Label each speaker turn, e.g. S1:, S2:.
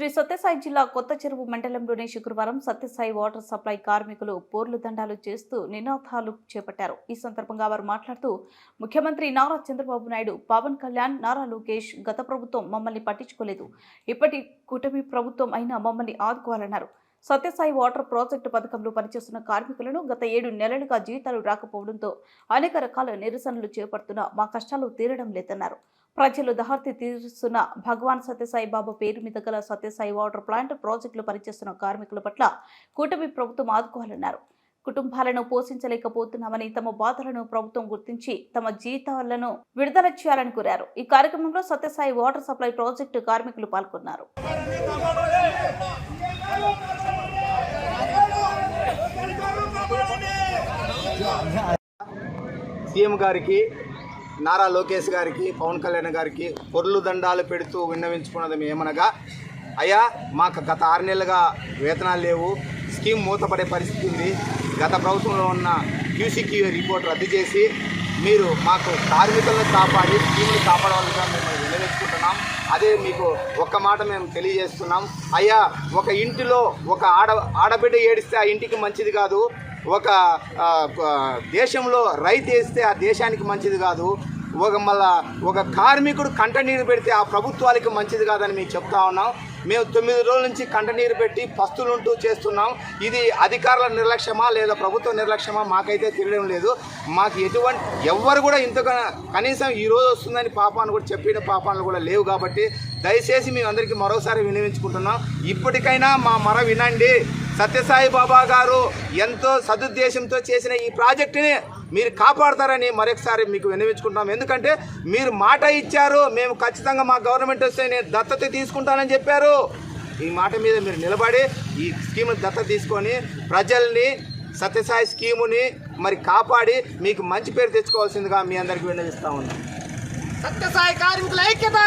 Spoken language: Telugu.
S1: శ్రీ సత్యసాయి జిల్లా కొత్త చెరువు మండలంలోని శుక్రవారం సత్యసాయి వాటర్ సప్లై కార్మికులు పోర్లు దండాలు చేస్తూ నినాదాలు చేపట్టారు. ఈ సందర్భంగా వారు మాట్లాడుతూ ముఖ్యమంత్రి నారా చంద్రబాబు నాయుడు పవన్ కళ్యాణ్ నారా లోకేష్ గత ప్రభుత్వం మమ్మల్ని పట్టించుకోలేదు. ఇప్పటి కూటమి ప్రభుత్వం అయినా మమ్మల్ని ఆదుకోవాలన్నారు. సత్యసాయి వాటర్ ప్రాజెక్టు పథకంలో పనిచేస్తున్న కార్మికులను గత ఏడు నెలలుగా జీతాలు రాకపోవడంతో అనేక రకాల నిరసనలు చేపడుతున్నా మా కష్టాలు తీరడం లేదన్నారు. ప్రజలు దహార్తి తీరుస్తున్న భగవాన్ సత్యసాయి బాబా పేరు మీద గల సత్యసాయి వాటర్ ప్లాంట్ ప్రాజెక్టులు పనిచేస్తున్న కార్మికుల పట్ల కూటమి ప్రభుత్వం ఆదుకోవాలన్నారు. కుటుంబాలను పోషించలేకపోతున్నామని తమ బాధలను ప్రభుత్వం గుర్తించి తమ జీతాలను విడుదల చేయాలని కోరారు. ఈ కార్యక్రమంలో సత్యసాయి వాటర్ సప్లై ప్రాజెక్టు కార్మికులు పాల్గొన్నారు.
S2: సీఎం గారికి నారా లోకేష్ గారికి పవన్ కళ్యాణ్ గారికి పొర్లు దండాలు పెడుతూ విన్నవించుకున్నది ఏమనగా అయ్యా మాకు గత ఆరు నెలలుగా వేతనాలు లేవు. స్కీమ్ మూతపడే పరిస్థితి ఉంది. గత ప్రభుత్వంలో ఉన్న క్యూసీక్యూ రిపోర్ట్ రద్దు చేసి మీరు మాకు కార్మికులను కాపాడి స్కీమ్ని కాపాడవలసిన మేము విన్నవించుకుంటున్నాం. అదే మీకు ఒక్క మాట మేము తెలియజేస్తున్నాం. అయ్యా ఒక ఇంటిలో ఒక ఆడ ఆడబిడ్డ ఏడిస్తే ఆ ఇంటికి మంచిది కాదు. ఒక దేశంలో రైతు వేస్తే ఆ దేశానికి మంచిది కాదు. ఒక మళ్ళా ఒక కార్మికుడు కంటనీరు పెడితే ఆ ప్రభుత్వాలకి మంచిది కాదని మీకు చెప్తా ఉన్నాం. మేము తొమ్మిది రోజుల నుంచి కంటనీరు పెట్టి పస్తులుంటూ చేస్తున్నాం. ఇది అధికారుల నిర్లక్ష్యమా లేదా ప్రభుత్వ నిర్లక్ష్యమా మాకైతే తెలియడం లేదు. మాకు ఎటువంటి ఎవ్వరు కూడా ఇంతగా కనీసం ఈ రోజు వస్తుందని పాపాన్ని కూడా చెప్పిన పాపాలు కూడా లేవు కాబట్టి దయచేసి మేము అందరికీ మరోసారి వినియోగించుకుంటున్నాం. ఇప్పటికైనా మా మర వినండి. సత్యసాయి బాబా గారు ఎంతో సదుద్దేశంతో చేసిన ఈ ప్రాజెక్టుని మీరు కాపాడతారని మరొకసారి మీకు విన్నవించుకుంటున్నాం. ఎందుకంటే మీరు మాట ఇచ్చారు మేము ఖచ్చితంగా మా గవర్నమెంట్ వస్తే నేను దత్తత తీసుకుంటానని చెప్పారు. ఈ మాట మీద మీరు నిలబడి ఈ స్కీమ్ దత్తత తీసుకొని ప్రజల్ని సత్యసాయి స్కీముని మరి కాపాడి మీకు మంచి పేరు తెచ్చుకోవాల్సిందిగా మీ అందరికీ విన్నవిస్తా ఉన్నాం.
S3: సత్యసాయి కార్మికుల ఐక్యత.